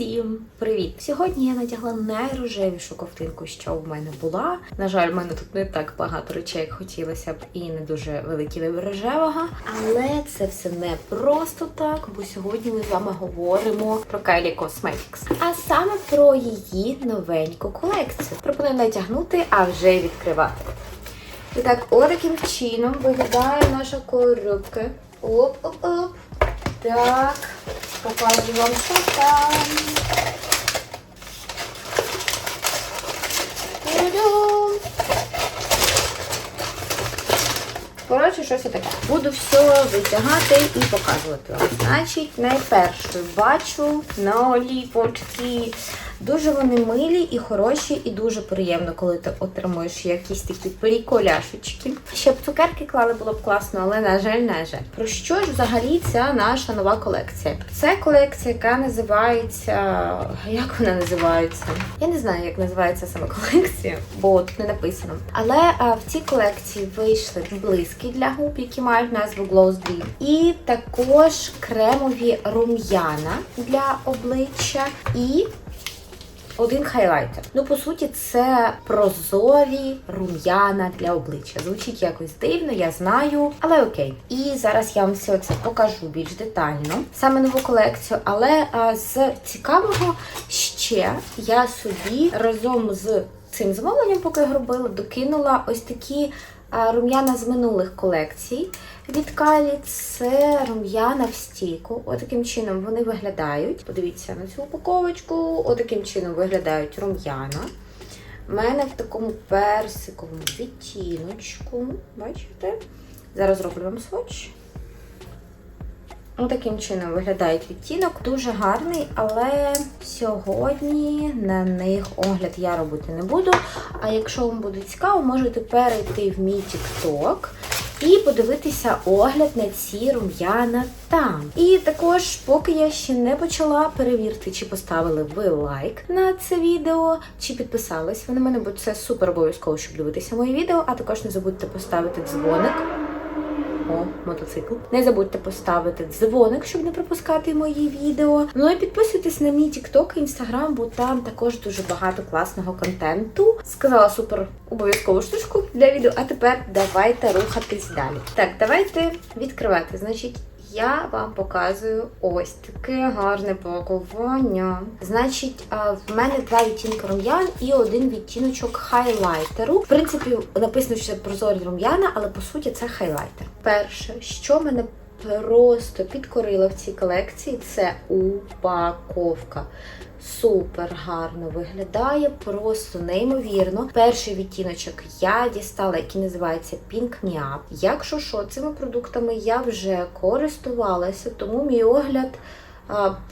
Усім привіт! Сьогодні я надягла найрожевішу ковтинку, що в мене була. На жаль, в мене тут не так багато речей, як хотілося б, і не дуже великий вибір рожевого. Але це все не просто так, бо сьогодні ми з вами говоримо про Kylie Cosmetics. А саме про її новеньку колекцію. Пропоную натягнути, а вже відкривати. І так, отаким чином виглядає наша коробка. Оп-оп-оп. Так, покажу вам, що там. Коротше, щось таке. Буду все витягати і показувати вам. Значить, найперше бачу наліпочки. Дуже вони милі і хороші, і дуже приємно, коли ти отримуєш якісь такі приколяшечки. Щоб цукерки клали було б класно, але на жаль, на жаль. Про що ж взагалі ця наша нова колекція? Це колекція, яка називається. Як вона називається? Я не знаю, як називається саме колекція, бо тут не написано. Але а, в цій колекції вийшли блиски для губ, які мають назву Glow Deep, і також кремові рум'яна для обличчя і один хайлайтер. Ну, по суті, це прозорі рум'яна для обличчя. Звучить якось дивно, я знаю, але окей. І зараз я вам все це покажу більш детально. Саме нову колекцію, але а, з цікавого ще я собі разом з цим замовленням, поки я робила, докинула ось такі рум'яна з минулих колекцій. Від Калі це рум'яна в стійку. Отаким чином вони виглядають. Подивіться на цю упаковочку. Отаким чином виглядають рум'яна. У мене в такому персиковому відтіночку. Бачите? Зараз зроблю вам сводч. Отаким чином виглядає відтінок. Дуже гарний, але сьогодні на них огляд я робити не буду. А якщо вам буде цікаво, можете перейти в мій TikTok і подивитися огляд на ці рум'яна там. І також, поки я ще не почала перевірити, чи поставили ви лайк на це відео, чи підписались ви на мене, бо це супер обов'язково, щоб дивитися мої відео. А також не забудьте поставити дзвоник. О, мотоцикл. Не забудьте поставити дзвоник, щоб не пропускати мої відео. Ну і підписуйтесь на мій TikTok і Instagram, бо там також дуже багато класного контенту. Сказала супер обов'язкову штучку для відео. А тепер давайте рухатись далі. Так, давайте відкривати. Значить. Я вам показую ось таке гарне пакування. Значить, в мене два відтінки рум'ян і один відтіночок хайлайтеру. В принципі, написано, що це прозорі рум'яна, але по суті це хайлайтер. Перше, що мене просто підкорило в цій колекції, це упаковка. Супер гарно виглядає, просто неймовірно. Перший відтіночок я дістала, який називається Pink Me Up. Якщо що, цими продуктами я вже користувалася, тому мій огляд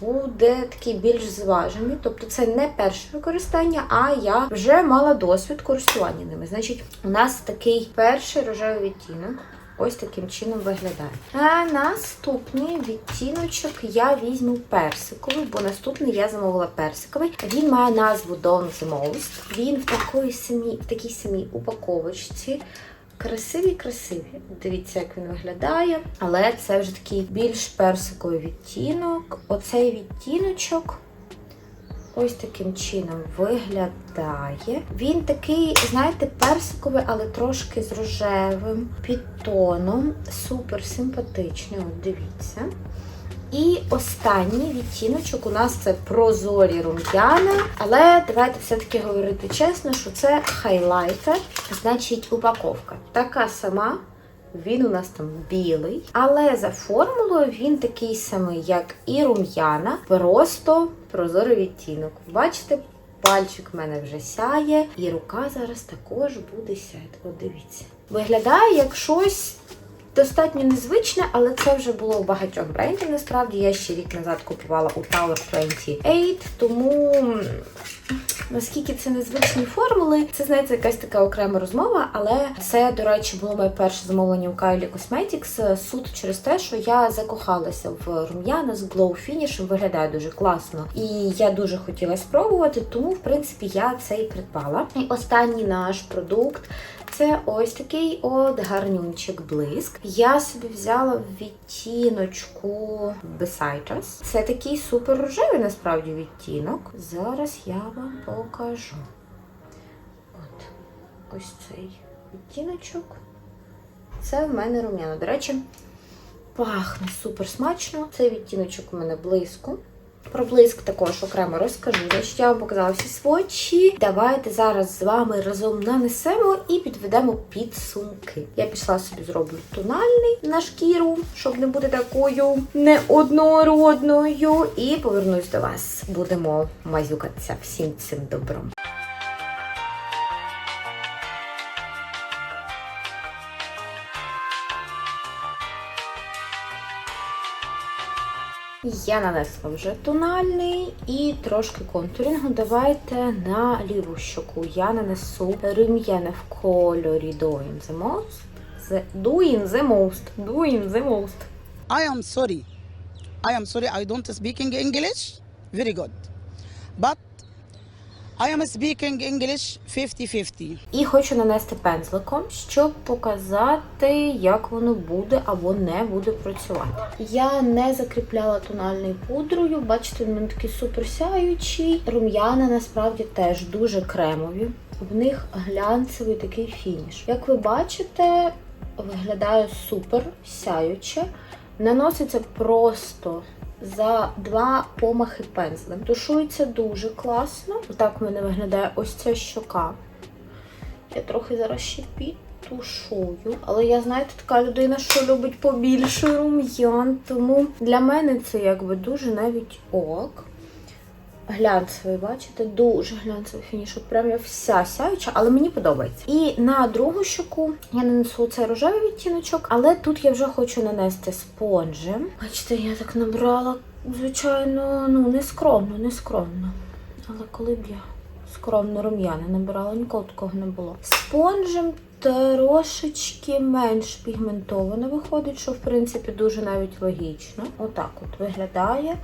буде такий більш зважений. Тобто це не перше використання, а я вже мала досвід користування ними. Значить, у нас такий перший рожевий відтінок. Ось таким чином виглядає. А наступний відтіночок я візьму персиковий, бо наступний я замовила персиковий. Він має назву Dawn the Most. Він в такій самій, в такій самій упаковочці. Красивий. Дивіться, як він виглядає. Але це вже такий більш персиковий відтінок. Оцей відтіночок. Ось таким чином виглядає. Він такий, знаєте, персиковий, але трошки з рожевим підтоном. Супер симпатичний, от дивіться. І останній відтіночок у нас це прозорі рум'яна. Але давайте все-таки говорити чесно, що це хайлайтер, значить упаковка. Така сама. Він у нас там білий, але за формулою він такий самий, як і рум'яна, просто прозорий відтінок. Бачите, пальчик в мене вже сяє, і рука зараз також буде сяти. От дивіться. Виглядає як щось достатньо незвичне, але це вже було у багатьох брендів. Насправді я ще рік назад купувала у Tower 28, тому. Наскільки це незвичні формули, це знаєте, якась така окрема розмова, але це, до речі, було моє перше замовлення у Kylie Cosmetics суто через те, що я закохалася в рум'яна з Glow Finish, виглядає дуже класно. І я дуже хотіла спробувати, тому, в принципі, я це і придбала. І останній наш продукт це ось такий от гарнюнчик блиск. Я собі взяла в відтіночку Beside Us. Це такий супер рожевий насправді відтінок. Зараз я вам покажу. От ось цей відтіночок. Це в мене рум'яно. До речі, пахне супер смачно. Цей відтіночок у мене блиску. Про блиск також окремо розкажу. Значить, я вам показала всі свочі. Давайте зараз з вами разом нанесемо і підведемо підсумки. Я пішла собі зроблю тональний на шкіру, щоб не бути такою неоднородною. І повернусь до вас. Будемо мазюкатися всім цим добром. Я нанесла вже тональний і трошки контурингу. Давайте на ліву щоку я нанесу рум'яне в кольорі Doing the most. The, doing the most. Doing the most. I am sorry. I am sorry I don't speak English. Very good. But I am speaking English 50-50. І хочу нанести пензликом, щоб показати, як воно буде або не буде працювати. Я не закріпляла тональною пудрою. Бачите, він в мене такий супер сяючий. Рум'яна насправді теж дуже кремові. В них глянцевий такий фініш. Як ви бачите, виглядає супер сяюче. Наноситься просто за два помахи пензлем. Тушується дуже класно. Отак в мене виглядає ось ця щока. Я трохи зараз ще підтушую. Але я, знаєте, така людина, що любить побільше рум'ян. Тому для мене це якби дуже навіть ок. Глянцевий, бачите, дуже глянцевий фініш. От прям я вся сяюча, але мені подобається. І на другу щоку я нанесу цей рожевий відтіночок, але тут я вже хочу нанести спонжем. Бачите, я так набрала, звичайно, ну не скромно, не скромно. Але коли б я скромно рум'яна набирала, ніколи такого не було. Спонжем трошечки менш пігментовано виходить, що в принципі дуже навіть логічно. Отак от виглядає.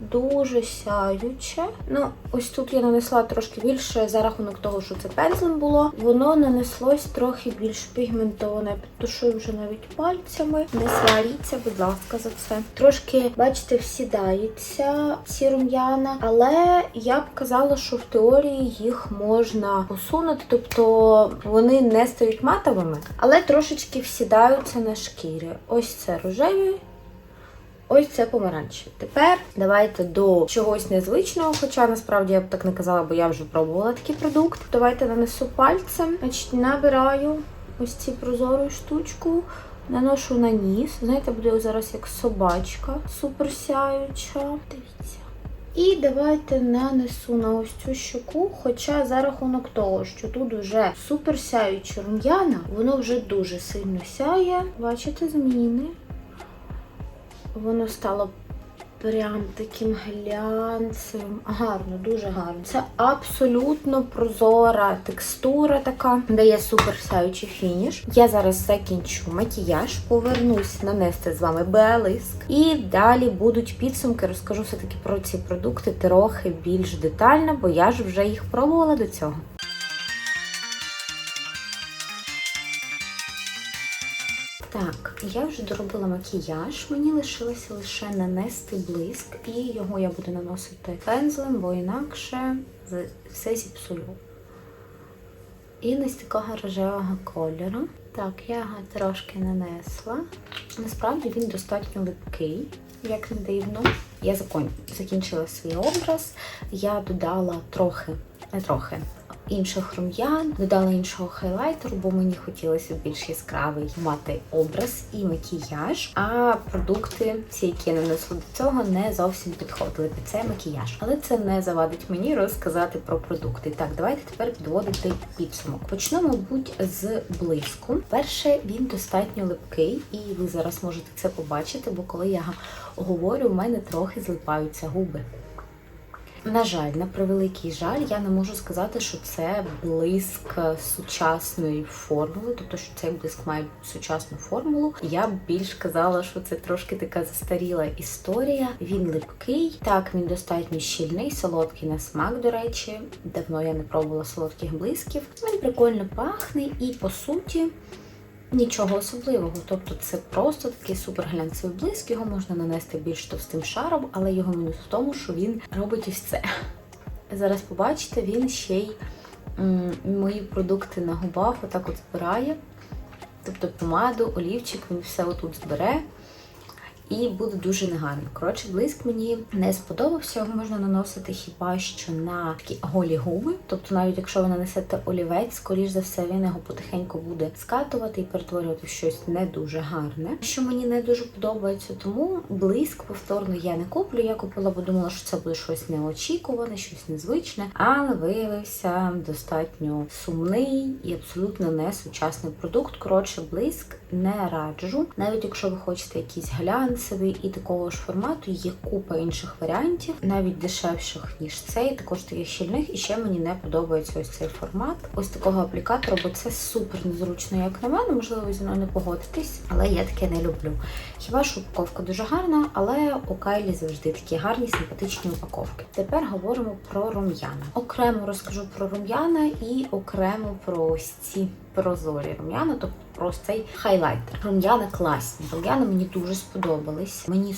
Дуже сяюче. Ну, ось тут я нанесла трошки більше за рахунок того, що це пензлем було. Воно нанеслось трохи більш пігментоване. Підтушую вже навіть пальцями. Не сваріться, будь ласка, за це. Трошки, бачите, всідаються ці рум'яна, але я б казала, що в теорії їх можна посунути, тобто вони не стають матовими, але трошечки всідаються на шкірі. Ось це рожеві. Ось це помаранчеві. Тепер давайте до чогось незвичного, хоча насправді я б так не казала, бо я вже пробувала такий продукт. Давайте нанесу пальцем, значить набираю ось ці прозору штучку, наношу на ніс. Знаєте, буде зараз як собачка, супер сяюча. Дивіться. І давайте нанесу на ось цю щоку, хоча за рахунок того, що тут вже супер сяюча рум'яна, воно вже дуже сильно сяє. Бачите зміни? Воно стало прям таким глянцевим. Гарно, дуже гарно. Це абсолютно прозора текстура така, дає супер сяючий фініш. Я зараз закінчу макіяж, повернусь нанести з вами белиск. І далі будуть підсумки. Розкажу все-таки про ці продукти трохи більш детально, бо я ж вже їх пробувала до цього. Так, я вже доробила макіяж. Мені лишилося лише нанести блиск, і його я буду наносити пензлем, бо інакше все зіпсую. І ось такого рожевого кольору. Так, я його трошки нанесла. Насправді він достатньо липкий, як не дивно. Я закінчила свій образ. Я додала трохи, не трохи, інших рум'ян, додала іншого хайлайтеру, бо мені хотілося більш яскравий мати образ і макіяж. А продукти, ці, які я нанесла до цього, не зовсім підходили під цей макіяж. Але це не завадить мені розказати про продукти. Так, давайте тепер підводити підсумок. Почну, мабуть, з блиску. Перше, він достатньо липкий, і ви зараз можете це побачити, бо коли я говорю, в мене трохи злипаються губи. На жаль, на превеликий жаль, я не можу сказати, що це блиск сучасної формули, тобто, що цей блиск має сучасну формулу. Я б більш казала, що це трошки така застаріла історія. Він липкий, так він достатньо щільний, солодкий на смак, до речі. Давно я не пробувала солодких блисків. Він прикольно пахне і по суті. Нічого особливого, тобто це просто такий суперглянцевий блиск, його можна нанести більш товстим шаром, але його мінус в тому, що він робить ось це. Зараз побачите, він ще й мої продукти на губах отак от збирає. Тобто помаду, олівчик, він все отут збере. І буде дуже негарно. Коротше, блиск мені не сподобався. Його можна наносити хіба що на такі голі губи. Тобто, навіть якщо ви нанесете олівець, скоріш за все, він його потихеньку буде скатувати і перетворювати в щось не дуже гарне, що мені не дуже подобається. Тому блиск повторно я не куплю. Я купила, бо думала, що це буде щось неочікуване, щось незвичне, але виявився достатньо сумний і абсолютно не сучасний продукт. Коротше, блиск не раджу. Навіть якщо ви хочете якийсь глянцевий і такого ж формату, є купа інших варіантів, навіть дешевших ніж цей, також таких щільних. І ще мені не подобається ось цей формат. Ось такого аплікатора, бо це супер незручно, як на мене. Можливо, зі мною не погодитесь, але я таке не люблю. Хіба що упаковка дуже гарна, але у Кайлі завжди такі гарні, симпатичні упаковки. Тепер говоримо про рум'яна. Окремо розкажу про рум'яна і окремо про ось ці прозорі рум'яна, тобто просто цей хайлайтер. Рум'яна класні. Рум'яна мені дуже сподобались. Мені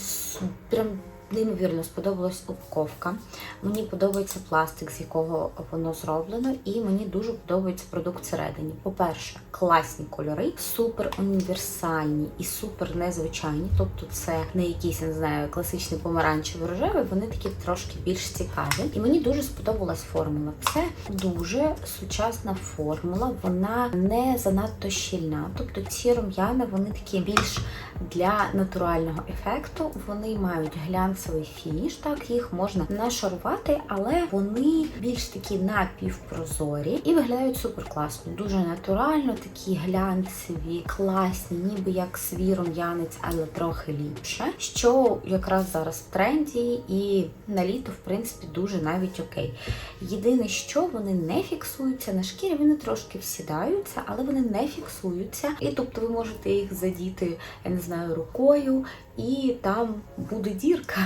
прям неймовірно сподобалась упаковка. Мені подобається пластик, з якого воно зроблено, і мені дуже подобається продукт всередині. По-перше, класні кольори, супер універсальні і супер незвичайні. Тобто, це не якийсь, я не знаю, класичний помаранчевий рожевий, вони такі трошки більш цікаві. І мені дуже сподобалась формула. Це дуже сучасна формула, вона не занадто щільна. Тобто ці рум'яна вони такі більш для натурального ефекту. Вони мають глянцевий фініш, так їх можна нашарувати, але вони більш такі напівпрозорі і виглядають супер класно, дуже натурально, такі глянцеві, класні, ніби як свій рум'янець, але трохи ліпше. Що якраз зараз в тренді, і на літо, в принципі, дуже навіть окей. Єдине, що вони не фіксуються на шкірі, вони трошки всідаються, але вони не фіксуються. І тобто ви можете їх задіти, я не знаю, рукою, і там буде дірка.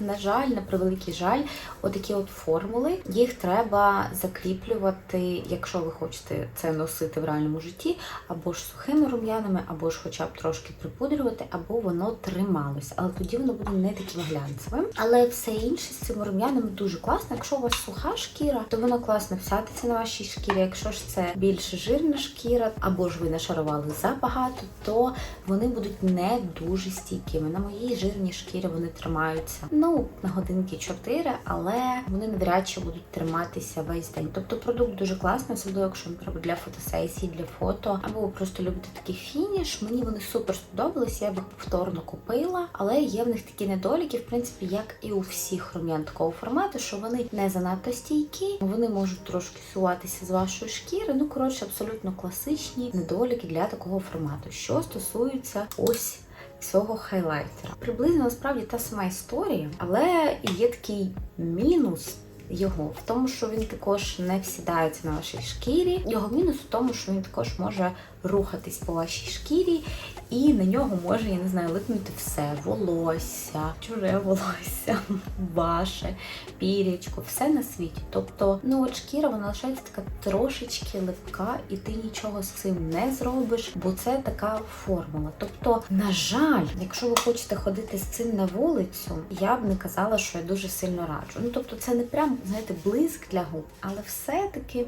На жаль, на превеликий жаль, отакі от формули, їх треба закріплювати, якщо ви хочете це носити в реальному житті, або ж сухими рум'янами, або ж хоча б трошки припудрювати, або воно трималось. Але тоді воно буде не таким глянцевим. Але все інше з цими рум'янами дуже класно. Якщо у вас суха шкіра, то воно класно всятиться на вашій шкірі. Якщо ж це більш жирна шкіра, або ж ви нашарували забагато, то вони будуть не дуже стійкими. На моїй жирній шкірі вони тримаються. Ну, на годинки 4, але вони навряд чи будуть триматися весь день. Тобто продукт дуже класний, особливо якщо треба для фотосесії, для фото, або ви просто любите такий фініш. Мені вони супер сподобались, я б повторно купила, але є в них такі недоліки, в принципі, як і у всіх рум'ян такого формату, що вони не занадто стійкі, вони можуть трошки суватися з вашої шкіри. Ну, коротше, абсолютно класичні недоліки для такого формату. Що стосується ось цього хайлайтера. Приблизно насправді та сама історія, але є такий мінус. Його в тому, що він також не всідається на вашій шкірі. Його мінус в тому, що він також може рухатись по вашій шкірі, і на нього може, я не знаю, липнути все: волосся, чуже волосся, ваше, пірячко, все на світі. Тобто, ну от шкіра вона лишається така трошечки липка, і ти нічого з цим не зробиш, бо це така формула. Тобто, на жаль, якщо ви хочете ходити з цим на вулицю, я б не казала, що я дуже сильно раджу. Ну тобто, це не прям, знаєте, блиск для губ, але все-таки.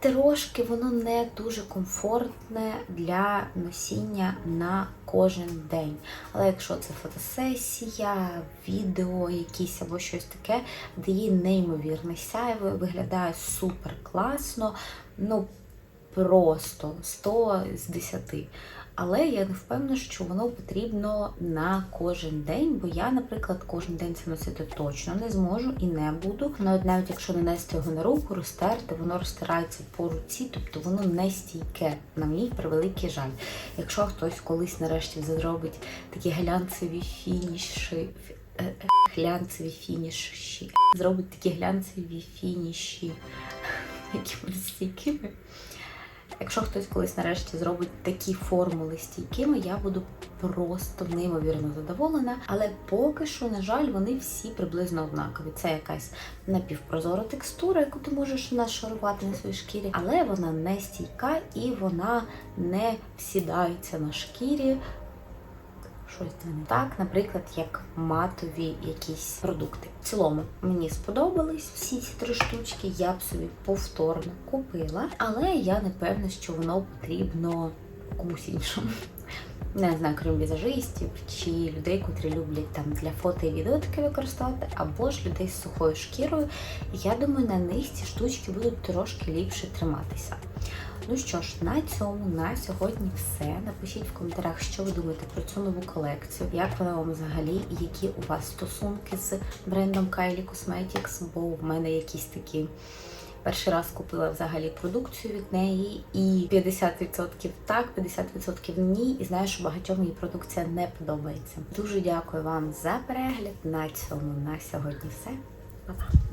Трошки воно не дуже комфортне для носіння на кожен день. Але якщо це фотосесія, відео якісь або щось таке, де її неймовірне сяйво, виглядає супер класно, ну просто 100 з 10. Але я не впевнена, що воно потрібно на кожен день, бо я, наприклад, кожен день це носити точно не зможу і не буду. Навіть навіть якщо нанести його на руку, розтерти, воно розтирається по руці, тобто воно не стійке, на мій превеликий жаль. Якщо хтось колись нарешті зробить такі глянцеві фініші, е, е, глянцеві фініші. Зробить такі глянцеві фініші, які будуть стійкими. Якщо хтось колись нарешті зробить такі формули стійкими, я буду просто неймовірно задоволена. Але поки що, на жаль, вони всі приблизно однакові. Це якась напівпрозора текстура, яку ти можеш нашарувати на своїй шкірі, але вона не стійка і вона не всідається на шкірі. Щось це не так, наприклад, як матові якісь продукти. В цілому мені сподобались всі ці три штучки. Я б собі повторно купила, але я не певна, що воно потрібно комусь іншому. Не знаю, крім візажистів чи людей, котрі люблять там для фото і відео таке використовувати, або ж людей з сухою шкірою. Я думаю, на них ці штучки будуть трошки ліпше триматися. Ну що ж, на цьому на сьогодні все. Напишіть в коментарях, що ви думаєте про цю нову колекцію, як вона вам взагалі, які у вас стосунки з брендом Kylie Cosmetics, бо в мене якісь такі. Перший раз купила взагалі продукцію від неї, і 50% так, 50% ні. І знаю, що багатьом її продукція не подобається. Дуже дякую вам за перегляд. На цьому на сьогодні все. Па-па!